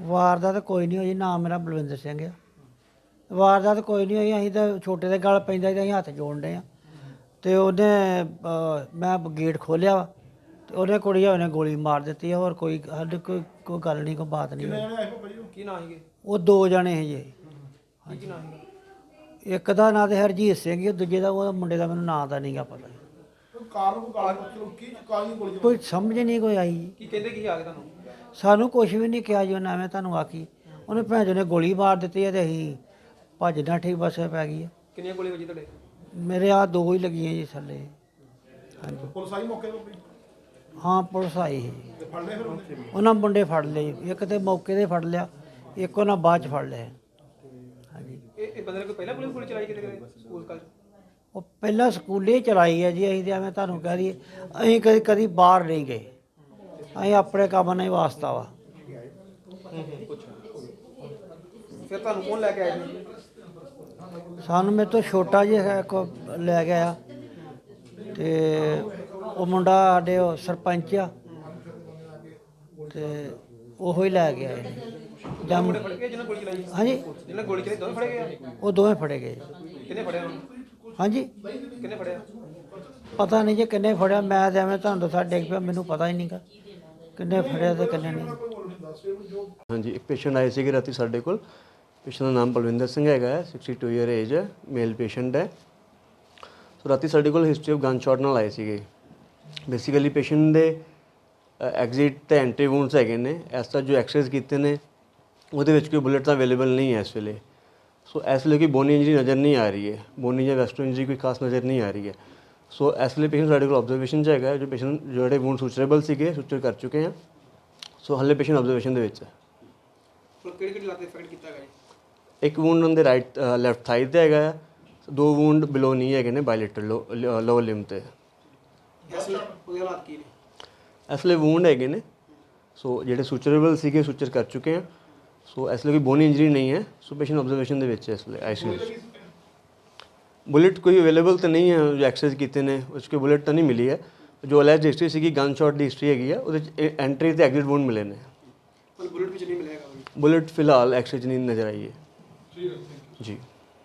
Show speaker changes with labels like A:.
A: ਵਾਰਦਾਤ ਕੋਈ ਨਹੀਂ ਹੋਈ ਨਾਮ ਮੇਰਾ ਬਲਵਿੰਦਰ ਸਿੰਘ ਆ। ਵਾਰਦਾਤ ਕੋਈ ਨਹੀਂ ਹੋਈ ਅਸੀਂ ਤਾਂ ਛੋਟੇ ਦੇ ਗਲ ਪੈਂਦਾ ਸੀ ਤੇ ਅਸੀਂ ਹੱਥ ਜੋੜਦੇ ਆ। ਤੇ ਉਹਨੇ ਅਹ, ਮੈਂ ਗੇਟ ਖੋਲਿਆ ਵਾ ਤੇ ਉਹਨੇ ਕੁੜੀ ਉਹਨੇ ਗੋਲੀ ਮਾਰ ਦਿੱਤੀ ਆ, ਹੋਰ ਕੋਈ ਸਾਡੇ ਕੋਈ ਕੋਈ ਗੱਲ ਨਹੀਂ ਕੋਈ ਬਾਤ ਨਹੀਂ ਹੋਈ।
B: ਕੀ ਨਾਂ ਸੀਗੇ?
A: ਉਹ ਦੋ ਜਣੇ ਸੀ ਜੀ।
B: ਕੀ ਕੀ ਨਾਂ ਸੀਗਾ?
A: ਇੱਕ ਦਾ ਨਾਂ ਤੇ ਹਰਜੀਤ ਸਿੰਘ ਸੀ ਦੂਜੇ ਦਾ ਉਹ ਮੁੰਡੇ ਦਾ ਮੈਨੂੰ ਨਾਂ ਦਾ ਨਹੀਂਗਾ ਪਤਾ।
C: ਕਾਰਨ ਕੋ ਕਾਰਨ ਚਲੋ ਕੀ ਕਾਲੀ ਗੋਲੀ
A: ਕੋਈ ਸਮਝ ਨਹੀਂ ਕੋਈ ਆਈ।
B: ਕੀ ਕਹਿੰਦੇ ਕੀ ਆ ਕੇ ਤੁਹਾਨੂੰ?
A: ਸਾਨੂੰ ਕੁਝ ਵੀ ਨਹੀਂ ਕਿਹਾ ਜੀ ਉਹਨੇ ਐਵੇਂ ਤੁਹਾਨੂੰ ਆਖੀ। ਉਹਨੇ ਭੈਣ ਚੋਂ ਨੇ ਗੋਲੀ ਮਾਰ ਦਿੱਤੀ ਹੈ ਤੇ ਅਸੀਂ ਭੱਜ ਠੀਕ ਬਸ ਪੈ ਗਈ ਹੈ।
B: ਕਿੰਨੀਆਂ ਗੋਲੀ ਵੱਜੀ ਤੁਹਾਡੇ?
A: ਮੇਰੇ ਆ ਦੋ ਹੀ ਲੱਗੀਆਂ ਜੀ ਥੱਲੇ। ਹਾਂਜੀ।
C: ਪੁਲਿਸ ਆਈ ਮੌਕੇ ਤੇ?
A: ਹਾਂ ਪੁਲਿਸ ਆਈ ਸੀ। ਜੀ।
C: ਤੇ ਫੜ ਲਏ ਫਿਰ ਉਹਨੇ?
A: ਉਹਨਾਂ ਮੁੰਡੇ ਫੜ ਲਏ। ਜੀ। ਇੱਕ ਤੇ ਮੌਕੇ ਤੇ ਫੜ ਲਿਆ ਇੱਕ ਉਹਨਾਂ ਬਾਅਦ ਚ ਫੜ ਲਿਆ। ਹਾਂਜੀ।
B: ਇਹ ਇਹ ਬੰਦੇ ਨੇ ਕੋਈ ਪਹਿਲਾਂ ਪੁਲਿਸ ਗੋਲੀ ਚਲਾਈ ਕਿਤੇ ਸਕੂਲ ਕਾਲ
A: ਉਹ ਪਹਿਲਾਂ ਸਕੂਲੇ ਚਲਾਈ ਹੈ ਜੀ ਅਸੀਂ ਤੇ ਐਵੇਂ ਤੁਹਾਨੂੰ ਕਹਿ ਦਈਏ ਅਸੀਂ ਕਦੀ ਕਦੀ ਬਾਹਰ ਨਹੀਂ ਗਏ। ਅਸੀਂ ਆਪਣੇ ਕੰਮ ਨਾਲ ਹੀ ਵਾਸਤਾ ਵਾ।
B: ਫਿਰ ਤੁਹਾਨੂੰ ਕੌਣ ਲੈ ਕੇ ਆਇਆ ਜੀ?
A: ਸਾਨੂੰ ਮੇਰੇ ਤੋਂ ਛੋਟਾ ਜਿਹਾ ਇੱਕ ਲੈ ਗਿਆ ਤੇ ਉਹ ਮੁੰਡਾ ਸਾਡੇ ਉਹ ਸਰਪੰਚ ਆ। ਤੇ ਉਹੋ ਹੀ ਲੈ ਗਿਆ ਜਮ
B: ਫੜ ਕੇ ਜਿਹਨਾਂ ਗੋਲੀ ਚਲਾਈ
A: ਹਾਂਜੀ।
B: ਜਿਹਨਾਂ ਗੋਲੀ ਚਲਾਈ ਦੋਵੇਂ ਫੜੇ ਗਏ ਆ?
A: ਉਹ ਦੋਵੇਂ ਫੜੇ ਗਏ।
B: ਕਿੰਨੇ ਫੜਿਆ?
A: ਹਾਂਜੀ।
B: ਕਿੰਨੇ ਫੜਿਆ?
A: ਪਤਾ ਨਹੀਂ ਜੇ ਕਿੰਨੇ ਫੜਿਆ ਮੈਂ ਤੇ ਐਵੇਂ ਤੁਹਾਨੂੰ ਦੱਸਾਂ ਡਿੱਗ ਪਿਆ ਮੈਨੂੰ ਪਤਾ ਹੀ ਨਹੀਂਗਾ ਕਿੰਨੇ ਫੜਿਆ ਤੇ ਕਿੰਨੇ ਨਹੀਂ।
D: ਹਾਂਜੀ, ਇੱਕ ਪੇਸ਼ੈਂਟ ਆਏ ਸੀਗੇ ਰਾਤੀ ਸਾਡੇ ਕੋਲ। ਪੇਸ਼ੈਂਟ ਦਾ ਨਾਮ ਬਲਵਿੰਦਰ ਸਿੰਘ ਹੈਗਾ ਹੈ 62 ਈਅਰ ਏਜ ਹੈ ਮੇਲ ਪੇਸ਼ੈਂਟ ਹੈ। ਸੋ ਰਾਤੀ ਸਾਡੇ ਕੋਲ ਹਿਸਟਰੀ ਆਫ ਗਨ ਸ਼ਾਟ ਨਾਲ ਆਏ ਸੀਗੇ। ਬੇਸਿਕਲੀ ਪੇਸ਼ੈਂਟ ਦੇ ਐਗਜ਼ਿਟ ਤੇ ਐਂਟਰੀ ਵੂਨਸ ਹੈਗੇ ਨੇ। ਇਸ ਤਰ੍ਹਾਂ ਜੋ ਐਕਸਰਸਾਈਜ਼ ਕੀਤੇ ਨੇ, ਉਹਦੇ ਵਿੱਚ ਕੋਈ ਬੁਲੇਟ ਤਾਂ ਅਵੇਲੇਬਲ ਨਹੀਂ ਹੈ ਇਸ ਵੇਲੇ। ਸੋ ਇਸ ਵੇਲੇ ਕੋਈ ਬੋਨੀ ਇੰਜਰੀ ਨਜ਼ਰ ਨਹੀਂ ਆ ਰਹੀ ਹੈ। ਬੋਨੀ ਜਾਂ ਵੈਸਟਰਨ ਇੰਜਰੀ ਕੋਈ ਖਾਸ ਨਜ਼ਰ ਨਹੀਂ ਆ ਰਹੀ ਹੈ। ਸੋ ਇਸ ਵੇਲੇ ਪੇਸ਼ੈਂਟ ਸਾਡੇ ਕੋਲ ਆਬਜ਼ਰਵੇਸ਼ਨ 'ਚ ਹੈਗਾ ਜੋ ਪੇਸ਼ੈਂਟ ਜਿਹੜੇ ਵੂਨ ਸੁਚਰੇਬਲ ਸੀਗੇ ਸੁਚਰ ਕਰ ਚੁੱਕੇ ਹਾਂ। ਸੋ ਹਲੇ ਪੇਸ਼ੈਂਟ ਆਬਜ਼ਰਵੇਸ਼ਨ ਦੇ ਵਿੱਚ ਹੈ।
B: ਹੁਣ ਕਿਹੜੀ ਕਿਹੜੀ ਲੱਤ ਇਫੈਕਟ ਕੀਤਾ ਹੈਗਾ ਜੀ?
D: ਇੱਕ ਵੂੰਡ ਉਹਦੇ ਰਾਈਟ ਲੈਫਟ ਥਾਈ ਤੇ ਹੈਗਾ ਹੈ। ਦੋ ਵੂੰਡ ਬਿਲੋ ਨਹੀਂ ਹੈਗੇ ਨੇ ਬਾਇਲੇਟਰਲ ਲੋਅਰ ਲਿੰਬ ਤੇ।
B: ਇਸ ਹਾਲਾਤ ਕੀ ਨੇ?
D: ਲਈ ਵੂੰਡ ਹੈਗੇ ਨੇ। ਸੋ ਜਿਹੜੇ ਸੁਚਰੇਬਲ ਸੀਗੇ ਸੁਚਰ ਕਰ ਚੁੱਕੇ ਆ ਸੋ ਇਸ ਲਈ ਕੋਈ ਬੋਨੀ ਇੰਜਰੀ ਨਹੀਂ ਹੈ। ਸੋ ਪੇਸ਼ੈਂਟ ਆਬਜ਼ਰਵੇਸ਼ਨ ਦੇ ਵਿੱਚ ਹੈ ਇਸ ਲਈ ਆਈਸੀਯੂ ਬੁਲੇਟ ਕੋਈ ਅਵੇਲੇਬਲ ਤਾਂ ਨਹੀਂ ਹੈ ਜੋ ਐਕਸਰਸਾਈਜ਼ ਕੀਤੇ ਨੇ ਉਸ ਕੋਈ ਬੁਲੇਟ ਤਾਂ ਨਹੀਂ ਮਿਲੀ ਹੈ। ਜੋ ਅਲੈਜ ਹਿਸਟਰੀ ਸੀਗੀ ਗਨ ਸ਼ਾਟ ਦੀ ਹਿਸਟਰੀ ਹੈਗੀ ਹੈ ਉਹਦੇ ਚ ਐਂਟਰੀ ਤੇ ਐਗਜ਼ਿਟ ਵੂੰਡ ਮਿਲੇ ਨੇ।
B: ਬੁਲਟ ਵਿੱਚ ਨਹੀਂ ਮਿਲੇਗਾ
D: ਬੁਲੇਟ ਫਿਲਹਾਲ ਐਕਸਰਸਾਈਜ਼ ਨਹੀਂ ਨਜ਼ਰ ਆਈ ਹੈ। ਜੀ।